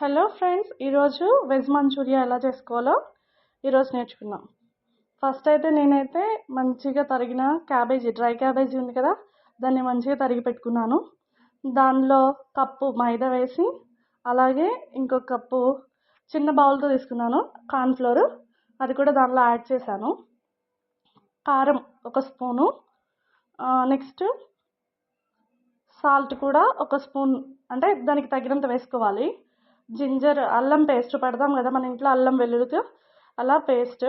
Hello friends ఈరోజు veg Manchuria ఎలా చేసుకోవాలో ఈరోజు నేర్చుకుందాం. ఫస్ట్ అయితే నేనైతే మంచిగా తరిగిన క్యాబేజీ డ్రై క్యాబేజీ ఉంది కదా దాన్ని మంచిగా తరిగి పెట్టుకున్నాను. దానిలో కప్పు మైదా వేసి అలాగే ఇంకొక కప్పు చిన్న బౌల్తో తీసుకున్నాను కార్న్ఫ్లోర్ అది కూడా దానిలో యాడ్ చేశాను. కారం ఒక స్పూను. నెక్స్ట్ సాల్ట్ కూడా ఒక స్పూన్ అంటే దానికి తగినంత వేసుకోవాలి. జింజర్ అల్లం పేస్ట్ పెడతాం కదా మన ఇంట్లో అల్లం వెల్లుల్లితో. అలా పేస్ట్.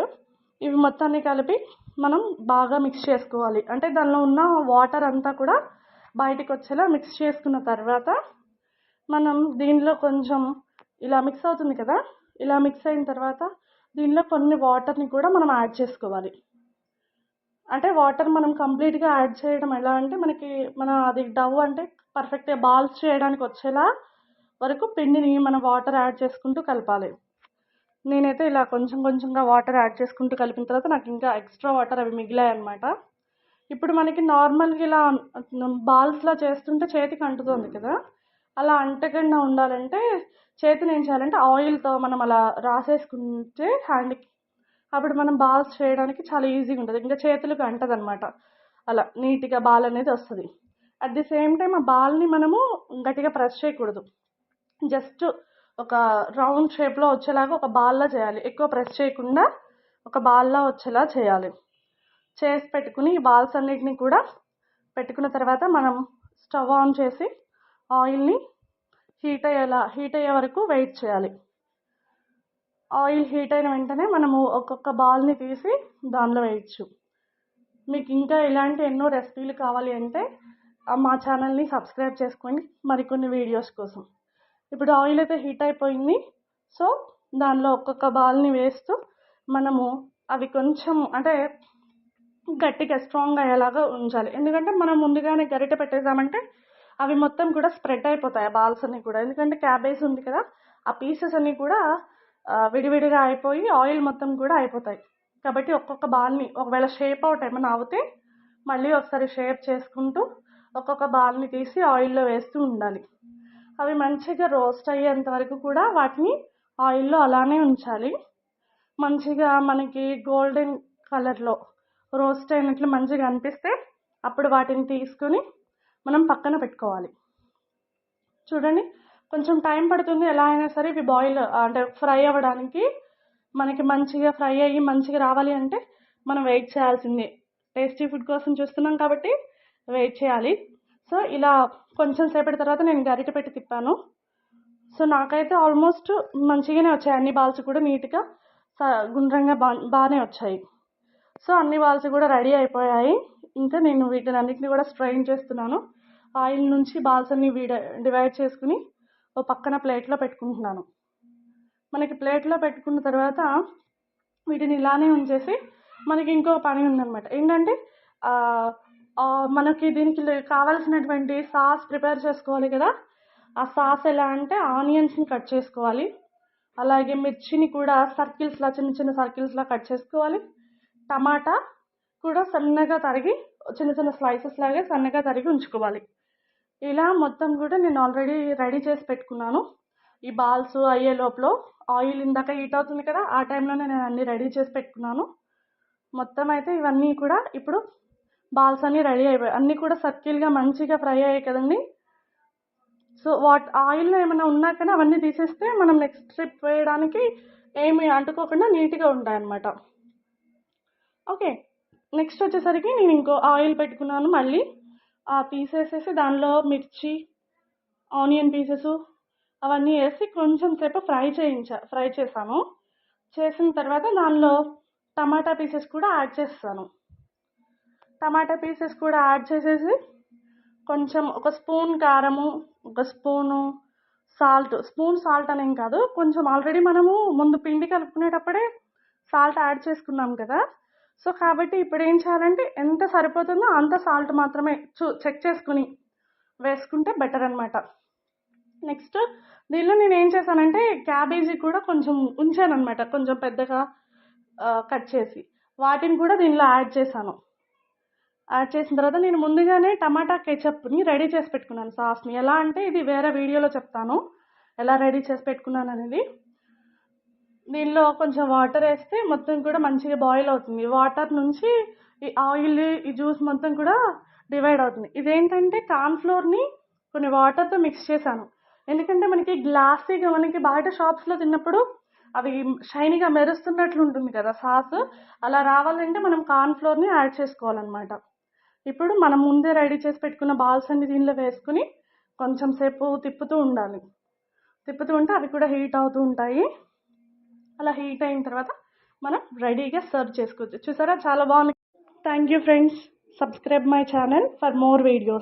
ఇవి మొత్తాన్ని కలిపి మనం బాగా మిక్స్ చేసుకోవాలి. అంటే దానిలో ఉన్న వాటర్ అంతా కూడా బయటికి వచ్చేలా మిక్స్ చేసుకున్న తర్వాత మనం దీనిలో కొంచెం ఇలా మిక్స్ అవుతుంది కదా ఇలా మిక్స్ అయిన తర్వాత దీనిలో కొన్ని వాటర్ని కూడా మనం యాడ్ చేసుకోవాలి. అంటే వాటర్ మనం కంప్లీట్గా యాడ్ చేయడం ఎలా అంటే మనకి మన అది డవ్ అంటే పర్ఫెక్ట్గా బాల్స్ చేయడానికి వచ్చేలా వరకు పిండిని మనం వాటర్ యాడ్ చేసుకుంటూ కలపాలి. నేనైతే ఇలా కొంచెం కొంచెంగా వాటర్ యాడ్ చేసుకుంటూ కలిపిన తర్వాత నాకు ఇంకా ఎక్స్ట్రా వాటర్ అవి మిగిలాయి అనమాట ఇప్పుడు మనకి నార్మల్గా ఇలా బాల్స్లా చేస్తుంటే చేతికి అంటుతుంది కదా అలా అంటకుండా ఉండాలంటే చేతిని ఏం చేయాలంటే ఆయిల్తో మనం అలా రాసేసుకుంటే హ్యాండ్కి అప్పుడు మనం బాల్స్ చేయడానికి చాలా ఈజీగా ఉంటుంది. ఇంకా చేతులకు అంటదనమాట అలా నీట్గా బాల్ అనేది వస్తుంది. అట్ ది సేమ్ టైం ఆ బాల్ని మనము గట్టిగా ప్రెస్ చేయకూడదు. జస్ట్ ఒక రౌండ్ షేప్లో వచ్చేలాగా ఒక బాల్లా చేయాలి. ఎక్కువ ప్రెస్ చేయకుండా ఒక బాల్లా వచ్చేలా చేయాలి. చేసి పెట్టుకుని ఈ బాల్స్ అన్నిటిని కూడా పెట్టుకున్న తర్వాత మనం స్టవ్ ఆన్ చేసి ఆయిల్ని హీట్ అయ్యేలా హీట్ అయ్యే వరకు వెయిట్ చేయాలి. ఆయిల్ హీట్ అయిన వెంటనే మనము ఒక్కొక్క బాల్ని తీసి దానిలో వేయచ్చు. మీకు ఇంకా ఇలాంటి ఎన్నో రెసిపీలు కావాలి అంటే మా ఛానల్ని సబ్స్క్రైబ్ చేసుకోండి మరికొన్ని వీడియోస్ కోసం. ఇప్పుడు ఆయిల్ అయితే హీట్ అయిపోయింది. సో దానిలో ఒక్కొక్క బాల్ని వేస్తూ మనము అవి కొంచెం అంటే గట్టిగా స్ట్రాంగ్ అయ్యేలాగా ఉంచాలి. ఎందుకంటే మనం ముందుగానే గరిటె పెట్టేసామంటే అవి మొత్తం కూడా స్ప్రెడ్ అయిపోతాయి ఆ బాల్స్ అన్నీ కూడా. ఎందుకంటే క్యాబేజ్ ఉంది కదా ఆ పీసెస్ అన్నీ కూడా విడివిడిగా అయిపోయి ఆయిల్ మొత్తం కూడా అయిపోతాయి. కాబట్టి ఒక్కొక్క బాల్ని ఒకవేళ షేప్ అవుట్ ఏమైనా అవుతే మళ్ళీ ఒకసారి షేప్ చేసుకుంటూ ఒక్కొక్క బాల్ని తీసి ఆయిల్లో వేస్తూ ఉండాలి. అవి మంచిగా రోస్ట్ అయ్యేంత వరకు కూడా వాటిని ఆయిల్లో అలానే ఉంచాలి. మంచిగా మనకి గోల్డెన్ కలర్లో రోస్ట్ అయినట్లు మంచిగా అనిపిస్తే అప్పుడు వాటిని తీసుకుని మనం పక్కన పెట్టుకోవాలి. చూడండి కొంచెం టైం పడుతుంది ఎలా అయినా సరే ఇవి బాయిల్ అంటే ఫ్రై అవ్వడానికి. మనకి మంచిగా ఫ్రై అయ్యి మంచిగా రావాలి అంటే మనం వెయిట్ చేయాల్సిందే. టేస్టీ ఫుడ్ కోసం చూస్తున్నాం కాబట్టి వెయిట్ చేయాలి. సో ఇలా కొంచెం సేపటి తర్వాత నేను గరిట పెట్టి తిప్పాను. సో నాకైతే ఆల్మోస్ట్ మంచిగానే వచ్చాయి. అన్ని బాల్స్ కూడా నీట్గా గుండ్రంగా బా బాగానే వచ్చాయి. సో అన్ని బాల్స్ కూడా రెడీ అయిపోయాయి. ఇంకా నేను వీటిని అన్నిటిని కూడా స్ట్రైన్ చేస్తున్నాను. ఆయిల్ నుంచి బాల్స్ అన్ని వీడ డివైడ్ చేసుకుని ఓ పక్కన ప్లేట్లో పెట్టుకుంటున్నాను. మనకి ప్లేట్లో పెట్టుకున్న తర్వాత వీటిని ఇలానే ఉంచేసి మనకి ఇంకో పని ఉందన్నమాట. ఏంటంటే మనకి దీనికి కావాల్సినటువంటి సాస్ ప్రిపేర్ చేసుకోవాలి కదా. ఆ సాస్ ఎలా అంటే ఆనియన్స్ని కట్ చేసుకోవాలి. అలాగే మిర్చిని కూడా సర్కిల్స్లా చిన్న చిన్న సర్కిల్స్లా కట్ చేసుకోవాలి. టమాటా కూడా సన్నగా తరిగి చిన్న చిన్న స్లైసెస్ లాగా సన్నగా తరిగి ఉంచుకోవాలి. ఇలా మొత్తం కూడా నేను ఆల్రెడీ రెడీ చేసి పెట్టుకున్నాను. ఈ బాల్స్ అయ్యే లోపల ఆయిల్ ఇందాక హీట్ అవుతుంది కదా ఆ టైంలోనే నేను అన్నీ రెడీ చేసి పెట్టుకున్నాను. మొత్తం అయితే ఇవన్నీ కూడా ఇప్పుడు బాల్స్ అన్నీ రెడీ అయిపోయాయి అన్నీ కూడా సర్కిల్గా మంచిగా ఫ్రై అయ్యాయి కదండి. సో వాట్ ఆయిల్లో ఏమైనా ఉన్నా కానీ అవన్నీ తీసేస్తే మనం నెక్స్ట్ ట్రిప్ వేయడానికి ఏమి అంటుకోకుండా నీట్గా ఉంటాయి అన్నమాట ఓకే నెక్స్ట్ వచ్చేసరికి నేను ఇంకో ఆయిల్ పెట్టుకున్నాను మళ్ళీ. తీసేసేసి దానిలో మిర్చి ఆనియన్ పీసెస్ అవన్నీ వేసి కొంచెం సేపు ఫ్రై చేయించా ఫ్రై చేశాను. చేసిన తర్వాత దానిలో టమాటా పీసెస్ కూడా యాడ్ చేస్తాను. టమాటా పీసెస్ కూడా యాడ్ చేసేసి కొంచెం ఒక స్పూన్ కారము ఒక స్పూను సాల్ట్. స్పూన్ సాల్ట్ అనేం కాదు కొంచెం ఆల్రెడీ మనము ముందు పిండి కలుపుకునేటప్పుడే సాల్ట్ యాడ్ చేసుకున్నాం కదా. సో కాబట్టి ఇప్పుడు ఏం చేయాలంటే ఎంత సరిపోతుందో అంత సాల్ట్ మాత్రమే చూ చెక్ చేసుకుని వేసుకుంటే బెటర్ అనమాట నెక్స్ట్ దీనిలో నేను ఏం చేశానంటే క్యాబేజీ కూడా కొంచెం ఉంచాను అనమాట కొంచెం పెద్దగా కట్ చేసి. వాటిని కూడా దీనిలో యాడ్ చేశాను. యాడ్ చేసిన తర్వాత నేను ముందుగానే టమాటా కెచప్ని రెడీ చేసి పెట్టుకున్నాను. సాస్ని ఎలా అంటే ఇది వేరే వీడియోలో చెప్తాను. ఎలా రెడీ చేసి పెట్టుకున్నాను అనేది. దీనిలో కొంచెం వాటర్ వేస్తే మొత్తం కూడా మంచిగా బాయిల్ అవుతుంది. వాటర్ నుంచి ఈ ఆయిల్ ఈ జ్యూస్ మొత్తం కూడా డివైడ్ అవుతుంది. ఇదేంటంటే కార్న్ఫ్లోర్ని కొన్ని వాటర్తో మిక్స్ చేశాను. ఎందుకంటే మనకి గ్లాసీగా మనకి బయట షాప్స్లో తిన్నప్పుడు అవి షైనీగా మెరుస్తున్నట్లు ఉంటుంది కదా సాస్. అలా రావాలంటే మనం కార్న్ఫ్లోర్ని యాడ్ చేసుకోవాలన్నమాట. ఇప్పుడు మనం ముందే రెడీ చేసి పెట్టుకున్న బాల్స్ అన్ని దీనిలో వేసుకుని కొంచెం సేపు తిప్పుతూ ఉండాలి. తిప్పుతూ ఉంటే అవి కూడా హీట్ అవుతూ ఉంటాయి. అలా హీట్ అయిన తర్వాత మనం రెడీగా సర్వ్ చేసుకోవచ్చు. చూసారా? చాలా బాగుంది. Thank you friends subscribe my channel for more videos